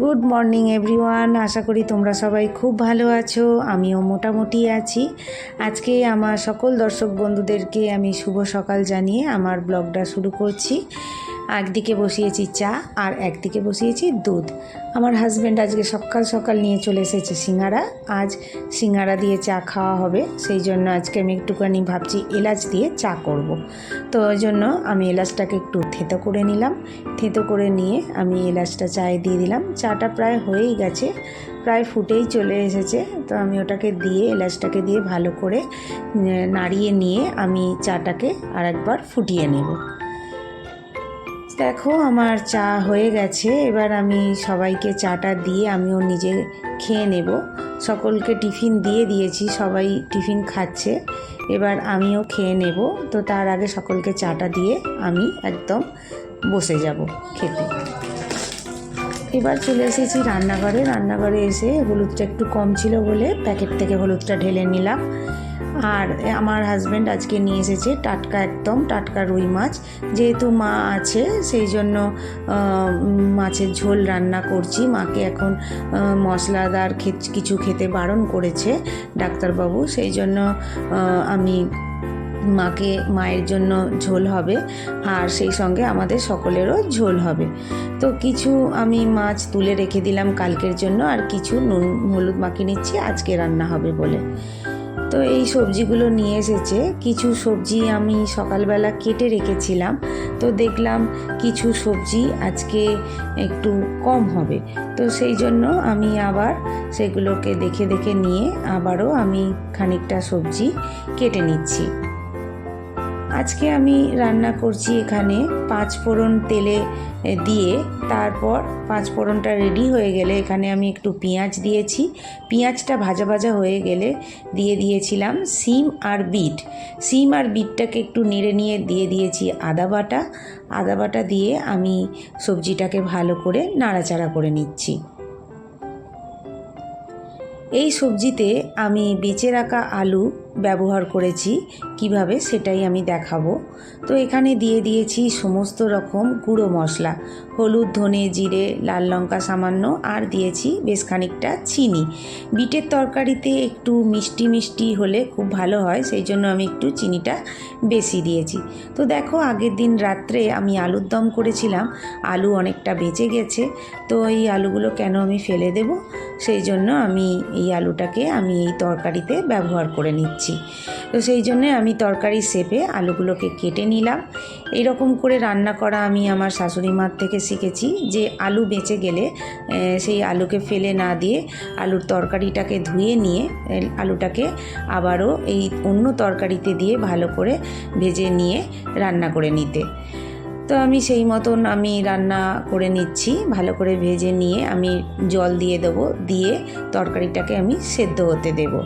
Good morning everyone আশা করি তোমরা সবাই খুব ভালো আছো। আমিও মোটামুটি আছি। আজকে আমার সকল দর্শক বন্ধুদেরকে আমি শুভ সকাল জানিয়ে আমার ব্লগটা শুরু করছি। একদিকে বসিয়েছি চা আর একদিকে বসিয়েছি দুধ। আমার হাজব্যান্ড আজকে সকাল সকাল নিয়ে চলে এসেছে সিঙ্গারা। আজ সিঙ্গারা দিয়ে চা খাওয়া হবে, সেই জন্য আজকে আমি একটুখানি ভাবছি এলাচ দিয়ে চা করব। তো ওই জন্য আমি এলাচটাকে একটু থেতো করে নিলাম। থেতো করে নিয়ে আমি এলাচটা চায়ে দিয়ে দিলাম। চাটা প্রায় হয়েই গেছে, প্রায় ফুটেই চলে এসেছে। তো আমি ওটাকে দিয়ে, এলাচটাকে দিয়ে ভালো করে নাড়িয়ে নিয়ে আমি চাটাকে আর একবার ফুটিয়ে নেব। দেখো, আমার চা হয়ে গেছে। এবার আমি সবাইকে চাটা দিয়ে আমিও নিজে খেয়ে নেব। সকলকে টিফিন দিয়ে দিয়েছি, সবাই টিফিন খাচ্ছে। এবার আমিও খেয়ে নেব। তো তার আগে সকলকে চাটা দিয়ে আমি একদম বসে যাব খেতে। এবার চলে এসেছি রান্নাঘরে। রান্নাঘরে এসে হলুদটা একটু কম ছিল বলে প্যাকেট থেকে হলুদটা ঢেলে নিলাম। আর আমার হাজব্যান্ড আজকে নিয়ে এসেছে টাটকা একদম, টাটকা রুই মাছ। যেহেতু মা আছে, সেই জন্য মাছের ঝোল রান্না করছি। মাকে এখন মশলাদার কিছু খেতে বারণ করেছে ডাক্তারবাবু। সেই জন্য আমি মাকে, মায়ের জন্য ঝোল হবে আর সেই সঙ্গে আমাদের সকলেরও ঝোল হবে। তো কিছু আমি মাছ তুলে রেখে দিলাম কালকের জন্য আর কিছু নুন, হলুদ মাখিয়ে নিচ্ছি, আজকে রান্না হবে বলে। তো এই সবজিগুলো নিয়ে এসেছে। কিছু সবজি আমি সকালবেলা কেটে রেখেছিলাম। তো দেখলাম কিছু সবজি আজকে একটু কম হবে। তো সেই জন্য আমি আবার সেগুলোকে দেখে দেখে নিয়ে আবারও আমি খানিকটা সবজি কেটে নিচ্ছি। আজকে আমি রান্না করছি এখানে পাঁচ ফোড়ন তেলে দিয়ে তারপর পাঁচ ফোড়নটা রেডি হয়ে গেলে এখানে আমি একটু পেঁয়াজ দিয়েছি। পেঁয়াজটা ভাজা ভাজা হয়ে গেলে দিয়ে দিয়েছিলাম সিম আর বিট। সিম আর বিটটাকে একটু নেড়ে নিয়ে দিয়ে দিয়েছি আদা বাটা। আদা বাটা দিয়ে আমি সবজিটাকে ভালো করে নাড়াচাড়া করে নিচ্ছি। এই সবজিতে আমি বেঁচে রাখা আলু ব্যবহার করেছি, কীভাবে সেটাই আমি দেখাবো। তো এখানে দিয়ে দিয়েছি সমস্ত রকম গুঁড়ো মশলা, হলুদ, ধনে, জিরে, লাল লঙ্কা সামান্য, আর দিয়েছি বেশ খানিকটা চিনি। বিটের তরকারিতে একটু মিষ্টি মিষ্টি হলে খুব ভালো হয়, সেই জন্য আমি একটু চিনিটা বেশি দিয়েছি। তো দেখো, আগের দিন রাত্রে আমি আলুর দম করেছিলাম, আলু অনেকটা বেঁচে গেছে, তো এই আলুগুলো কেন আমি ফেলে দেব? সেই জন্য আমি এই আলুটাকে আমি এই তরকারিতে ব্যবহার করে নিচ্ছি। তো সেই জন্যে আমি তরকারি শেপে আলুগুলোকে কেটে নিলাম। এইরকম করে রান্না করা আমি আমার শাশুড়ি মার থেকে শিখেছি যে আলু বেঁচে গেলে সেই আলুকে ফেলে না দিয়ে আলুর তরকারিটাকে ধুয়ে নিয়ে আলুটাকে আবারও এই অন্য তরকারিতে দিয়ে ভালো করে ভেজে নিয়ে রান্না করে নিতে। তো আমি সেই মতন আমি রান্না করে নিচ্ছি, ভালো করে ভেজে নিয়ে আমি জল দিয়ে দেবো, দিয়ে তরকারিটাকে আমি সেদ্ধ হতে দেবো।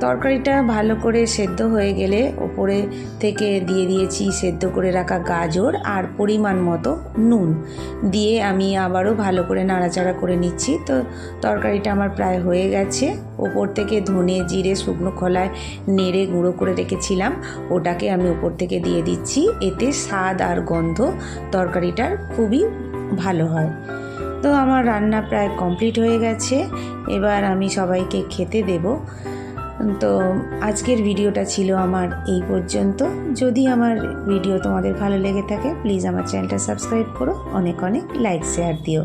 তরকারিটা ভালো করে সেদ্ধ হয়ে গেলে ওপরে থেকে দিয়ে দিয়েছি সেদ্ধ করে রাখা গাজর আর পরিমাণ মতো নুন। দিয়ে আমি আবারও ভালো করে নাড়াচাড়া করে নিচ্ছি। তো তরকারিটা আমার প্রায় হয়ে গেছে। ওপর থেকে ধনে, জিরে, শুকনো খোলায় নেড়ে গুঁড়ো করে রেখেছিলাম। ওটাকে আমি ওপর থেকে দিয়ে দিচ্ছি। এতে স্বাদ আর গন্ধ তরকারিটার খুবই ভালো হয়। তো আমার রান্না প্রায় কমপ্লিট হয়ে গেছে। এবার আমি সবাইকে খেতে দেবো। তো আজকের ভিডিওটা ছিল আমার এই পর্যন্ত। যদি আমার ভিডিও তোমাদের ভালো লেগে থাকে প্লিজ আমার চ্যানেলটা সাবস্ক্রাইব করো। অনেক অনেক লাইক শেয়ার দিও।